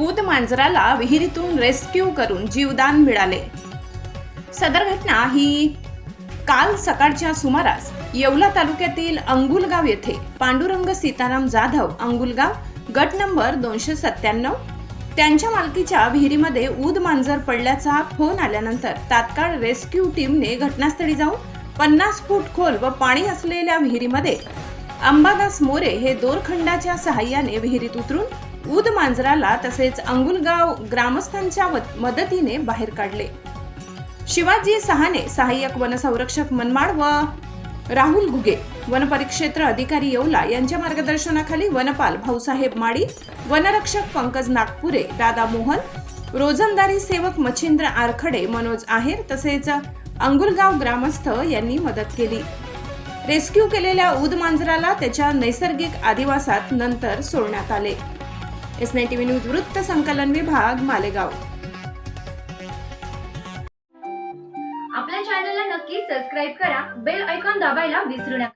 ऊद मांजराला विहिरीतून रेस्क्यू करून जीवदान मिळाले. सदर घटना ही काल सकाळच्या सुमारास येवला तालुक्यातील अंगुलगाव येथे. पांडुरंग सीताराम जाधव अंगुलगाव गट नंबर दोनशे सत्त्याण्णव. त्यांच्या मालकीच्या विहिरीमध्ये ऊद मांजर पडल्याचा फोन आल्यानंतर तात्काळ रेस्क्यू टीमने घटनास्थळी जाऊन पन्नास फूट खोल व पाणी असलेल्या विहिरीमध्ये अंबादास मोरे हे दोरखंडाच्या सहाय्याने विहिरीत उतरून उद मांजराला तसेच अंगुलगाव ग्रामस्थांच्या मदतीने बाहेर काढले. शिवाजी सहाने सहाय्यक वनसंरक्षक मनमाड व राहुल घुगे वनपरिक्षेत्र अधिकारी येवला यांच्या मार्गदर्शनाखाली वनपाल भाऊसाहेब माडी वनरक्षक पंकज नागपुरे दादा मोहन रोजंदारी सेवक मच्छिंद्र आरखडे मनोज आहेर तसेच अंगुलगाव ग्रामस्थ यांनी मदत केली. रेस्क्यू केलेल्या उद मांजराला त्याच्या नैसर्गिक आदिवासात नंतर सोडण्यात आले. एस नाईन टीव्ही न्यूज वृत्त संकलन विभाग मालेगाव. आपल्या चॅनलला नक्की सबस्क्राईब करा. बेल ऐकॉन दाबायला विसरू नका.